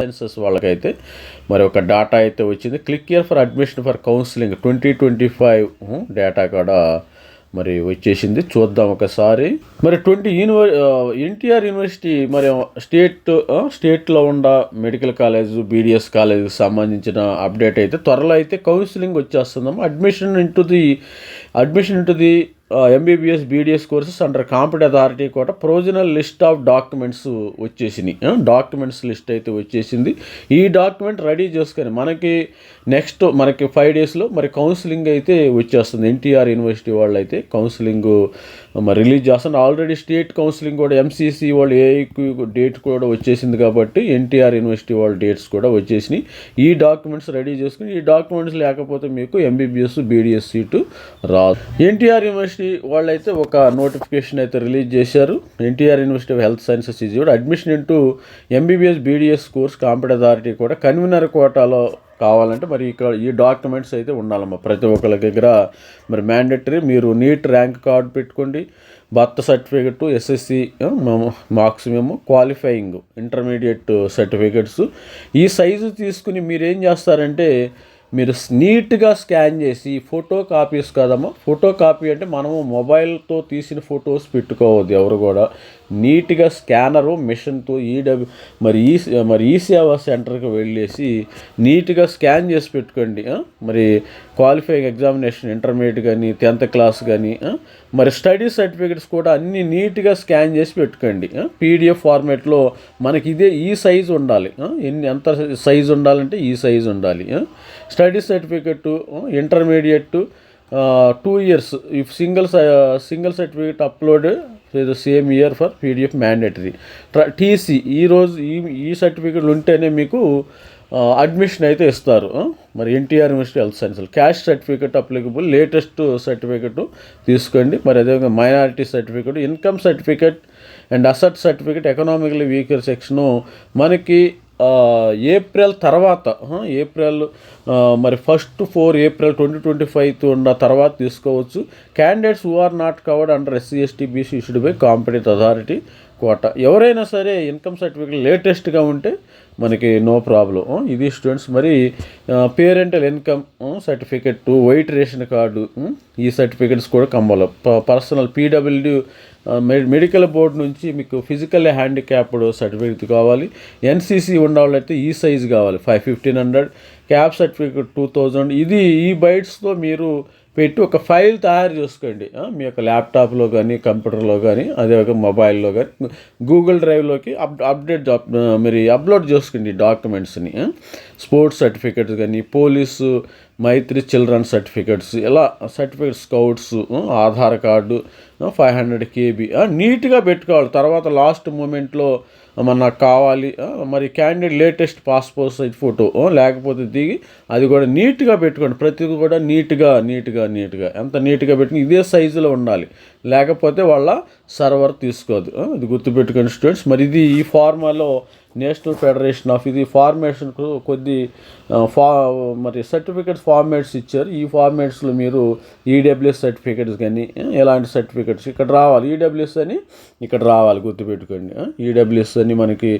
Menses వాళ్ళకైతే మరి ఒక డేటా అయితే వచ్చింది. Click year for admission for counselling twenty twenty five data కూడా మరి వచ్చేసింది. చూద్దాం ఒకసారి. మరి ట్వంటీ యూనివర్ ఎన్టీఆర్ యూనివర్సిటీ మరి స్టేట్ స్టేట్లో ఉన్న మెడికల్ కాలేజ్ బీడిఎస్ కాలేజ్కి సంబంధించిన అప్డేట్ అయితే త్వరలో అయితే counselling వచ్చేస్తుందమ్మా. Admission into the admission into the MBBS BDS courses under competent authority కూడా ప్రొవిజనల్ లిస్ట్ ఆఫ్ డాక్యుమెంట్స్ వచ్చేసినాయి. డాక్యుమెంట్స్ లిస్ట్ అయితే వచ్చేసింది. ఈ డాక్యుమెంట్ రెడీ చేసుకొని మనకి నెక్స్ట్ మనకి ఫైవ్ డేస్లో మరి కౌన్సిలింగ్ అయితే వచ్చేస్తుంది. ఎన్టీఆర్ యూనివర్సిటీ వాళ్ళు అయితే కౌన్సిలింగ్ మరి రిలీజ్ చేస్తున్నారు ఆల్రెడీ స్టేట్ కౌన్సిలింగ్ కూడా ఎంసీసీ వాళ్ళు ఏఐక్యూ డేట్ కూడా వచ్చేసింది కాబట్టి ఎన్టీఆర్ యూనివర్సిటీ వాళ్ళ డేట్స్ కూడా వచ్చేసినాయి. ఈ డాక్యుమెంట్స్ రెడీ చేసుకుని ఈ డాక్యుమెంట్స్ లేకపోతే మీకు ఎంబీబీఎస్ బీడీఎస్ సీటు రాదు. ఎన్టీఆర్ యూనివర్సిటీ వాళ్ళైతే ఒక నోటిఫికేషన్ అయితే రిలీజ్ చేశారు. NTR university of health sciences is కూడా admission into MBBS BDS course competent authority కూడా కన్వీనర్ కోటాలో కావాలంటే మరి ఇక్కడ ఈ డాక్యుమెంట్స్ అయితే ఉండాలమ్మా. ప్రతి ఒక్కరి దగ్గర మరి మ్యాండేటరీ మీరు నీట్ ర్యాంక్ కార్డు పెట్టుకోండి. బర్త్ సర్టిఫికెట్ ఎస్ఎస్సి మార్క్స్ మేము క్వాలిఫైయింగ్ ఇంటర్మీడియట్ సర్టిఫికెట్స్ ఈ సైజు తీసుకుని మీరు ఏం చేస్తారంటే మీరు నీట్గా స్కాన్ చేసి ఫోటో కాపీస్ కదమ్మా. ఫోటో కాపీ అంటే మనము మొబైల్తో తీసిన ఫొటోస్ పెట్టుకోవద్దు ఎవరు కూడా. నీట్గా స్కానరు మిషన్తో ఈడబ్ల్యూ మరి ఈ మరి ఈ సేవా సెంటర్కి వెళ్ళేసి నీట్గా స్కాన్ చేసి పెట్టుకోండి. మరి క్వాలిఫైయింగ్ ఎగ్జామినేషన్ ఇంటర్మీడియట్ కానీ టెన్త్ క్లాస్ కానీ మరి స్టడీ సర్టిఫికెట్స్ కూడా అన్ని నీట్గా స్కాన్ చేసి పెట్టుకోండి. పీడిఎఫ్ ఫార్మేట్లో మనకి ఇదే ఈ సైజు ఉండాలి. ఎన్ని ఎంత సైజు ఉండాలంటే ఈ సైజు ఉండాలి. Study certificate intermediate two years if single single certificate upload the same year for PDF mandatory TC ఈరోజు ఈ ఈ సర్టిఫికెట్లు ఉంటేనే మీకు అడ్మిషన్ అయితే ఇస్తారు. మరి NTR university health sciences caste certificate applicable latest certificate తీసుకోండి. మరి అదేవిధంగా minority certificate income certificate and asset certificate economically weaker section మనకి ఏప్రిల్ తర్వాత ఏప్రిల్ మరి first four April twenty twenty five ఉన్న తర్వాత తీసుకోవచ్చు. Candidates who are not covered under SC ST BC issued by competent authority quota. ఎవరైనా సరే income certificate లేటెస్ట్గా ఉంటే మనకి నో ప్రాబ్లం. ఇది స్టూడెంట్స్ మరి parental income certificate white ration card ఈ సర్టిఫికెట్స్ కూడా కమ్మాలి పర్సనల్ పీడబ్ల్యూ మెడికల్ బోర్డు నుంచి మీకు ఫిజికల్ హ్యాండిక్యాప్డ్ సర్టిఫికెట్ కావాలి. ఎన్సీసీ ఉన్నవాళ్ళైతే ఈ సైజ్ కావాలి five fifteen hundred. Cap certificate two thousand. ఇది ఈ బైట్స్తో మీరు పెట్టి ఒక ఫైల్ తయారు చేసుకోండి. మీ యొక్క ల్యాప్టాప్లో కానీ కంప్యూటర్లో కానీ అదే ఒక మొబైల్లో కానీ గూగుల్ డ్రైవ్లోకి అప్ అప్డేట్ మీరు అప్లోడ్ చేసుకోండి డాక్యుమెంట్స్ని స్పోర్ట్స్ సర్టిఫికెట్స్ కానీ పోలీసు మైత్రి చిల్డ్రన్ సర్టిఫికెట్స్ ఇలా certificate scouts Aadhaar card five hundred KB నీట్గా పెట్టుకోవాలి. తర్వాత లాస్ట్ మూమెంట్లో మన నాకు కావాలి మరి candidate latest passport size photo లేకపోతే దిగి అది కూడా నీట్గా పెట్టుకోండి. ప్రతిది కూడా నీట్గా నీట్గా నీట్గా ఎంత నీట్గా పెట్టుకుని ఇదే సైజులో ఉండాలి. లేకపోతే వాళ్ళ సర్వర్ తీసుకోదు. ఇది గుర్తుపెట్టుకోండి స్టూడెంట్స్. మరి ఇది ఈ ఫార్మాలో నేషనల్ ఫెడరేషన్ ఆఫ్ ఇది ఫార్మేషన్కు కొద్ది ఫా మరి సర్టిఫికేట్స్ ఫార్మేట్స్ ఇచ్చారు. ఈ ఫార్మేట్స్లో మీరు ఈడబ్ల్యూఎస్ సర్టిఫికేట్స్ కానీ ఎలాంటి సర్టిఫికేట్స్ ఇక్కడ రావాలి. ఈడబ్ల్యూఎస్ అని ఇక్కడ రావాలి గుర్తుపెట్టుకోండి. ఈడబ్ల్యూఎస్ అని మనకి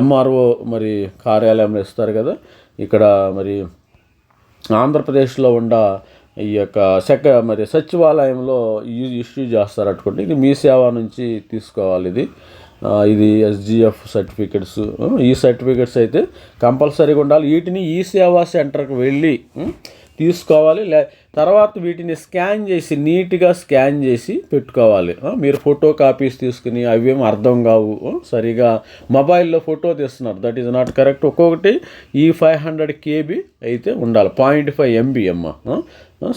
ఎంఆర్ఓ మరి కార్యాలయంలో ఇస్తారు కదా. ఇక్కడ మరి ఆంధ్రప్రదేశ్లో ఉన్న ఈ యొక్క సెక మరి సచివాలయంలో ఇష్యూ చేస్తారు ఇది మీ సేవ నుంచి తీసుకోవాలి ఇది. ఇది ఎస్జిఎఫ్ సర్టిఫికెట్స్ ఈ సర్టిఫికెట్స్ అయితే కంపల్సరీగా ఉండాలి. వీటిని ఈ సేవా సెంటర్కి వెళ్ళి తీసుకోవాలి. లే తర్వాత వీటిని స్కాన్ చేసి నీట్గా స్కాన్ చేసి పెట్టుకోవాలి. మీరు ఫోటో కాపీస్ తీసుకుని అవేం అర్థం కావు. సరిగా మొబైల్లో ఫోటో తీస్తున్నారు. That is not correct. ఒక్కొక్కటి ఈ ఫైవ్ హండ్రెడ్ కేబీ అయితే ఉండాలి. పాయింట్ ఫైవ్ ఎంబీ అమ్మ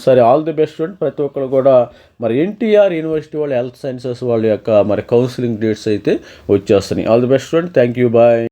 సరే ఆల్ ది బెస్ట్ స్టూడెంట్ ప్రతి ఒక్కరు కూడా మరి ఎన్టీఆర్ యూనివర్సిటీ వాళ్ళు హెల్త్ సైన్సెస్ వాళ్ళ యొక్క మరి కౌన్సిలింగ్ డేట్స్ అయితే వచ్చేస్తున్నాయి. All the best student thank you. Bye.